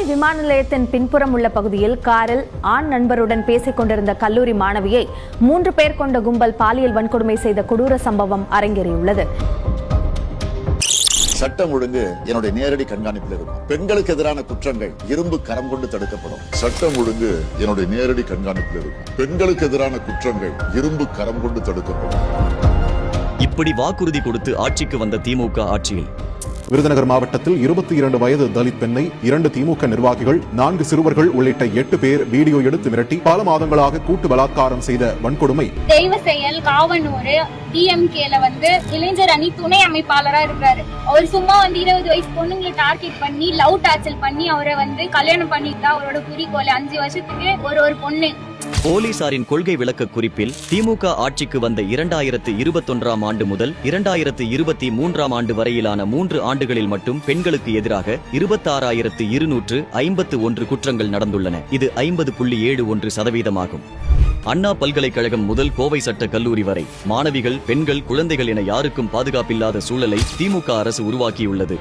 கோவை விமான நிலையத்தின் பின்புறம் உள்ள பகுதியில் காரில் ஆண் நண்பருடன் பேசிக் கொண்டிருந்த கல்லூரி மாணவியை மூன்று பேர் கொண்ட கும்பல் பாலியல் வன்கொடுமை செய்த கொடூர சம்பவம் அரங்கேறியுள்ளது. சட்டம் ஒழுங்கு என்னுடைய நேரடி கண்காணிப்பில் இருக்கும். பெண்களுக்கு எதிரான குற்றங்கள் இரும்பு கரம் கொண்டு தடுக்கப்படும். சட்டம் ஒழுங்கு என்னுடைய நேரடி கண்காணிப்பில் இருக்கும். பெண்களுக்கு எதிரான குற்றங்கள் இரும்பு கரம் கொண்டு தடுக்கப்படும். இப்படி வாக்குறுதி கொடுத்து ஆட்சிக்கு வந்த திமுக ஆட்சியில் விருதுநகர் மாவட்டத்தில் இருபத்தி இரண்டு வயது தலித் பெண்ணை இரண்டு திமுக நிர்வாகிகள் நான்கு சிறுவர்கள் உள்ளிட்ட எட்டு பேர் வீடியோ எடுத்து மிரட்டி பல மாதங்களாக கூட்டு பலாத்காரம் செய்த வன்கொடுமை. தெய்வ செயல் காவனூர் டிஎம்கேல வந்து இளைஞர் அணி துணை அமைப்பாளரா இருக்கிறாரு அவர் சும்மா வந்து இருபது வயசு பொண்ணுங்களை டார்கெட் பண்ணி லவ் டார்ச்சல் பண்ணி அவரை வந்து கல்யாணம் பண்ணிட்டு அவரோட குறிக்கோள் அஞ்சு வருஷத்துக்கு ஒரு ஒரு பொண்ணு போலீசாரின் கொள்கை விளக்க குறிப்பில் திமுக ஆட்சிக்கு வந்த இரண்டாயிரத்து இருபத்தொன்றாம் ஆண்டு முதல் இரண்டாயிரத்து இருபத்தி மூன்றாம் ஆண்டு வரையிலான மூன்று ஆண்டுகளில் மட்டும் பெண்களுக்கு எதிராக இருபத்தாறாயிரத்து இருநூற்று ஐம்பத்து ஒன்று குற்றங்கள் நடந்துள்ளன. இது ஐம்பது புள்ளி ஏழு ஒன்று சதவீதமாகும். அண்ணா பல்கலைக்கழகம் முதல் கோவை சட்ட கல்லூரி வரை மாணவிகள் பெண்கள் குழந்தைகள் என யாருக்கும் பாதுகாப்பில்லாத சூழலை திமுக அரசு உருவாக்கியுள்ளது.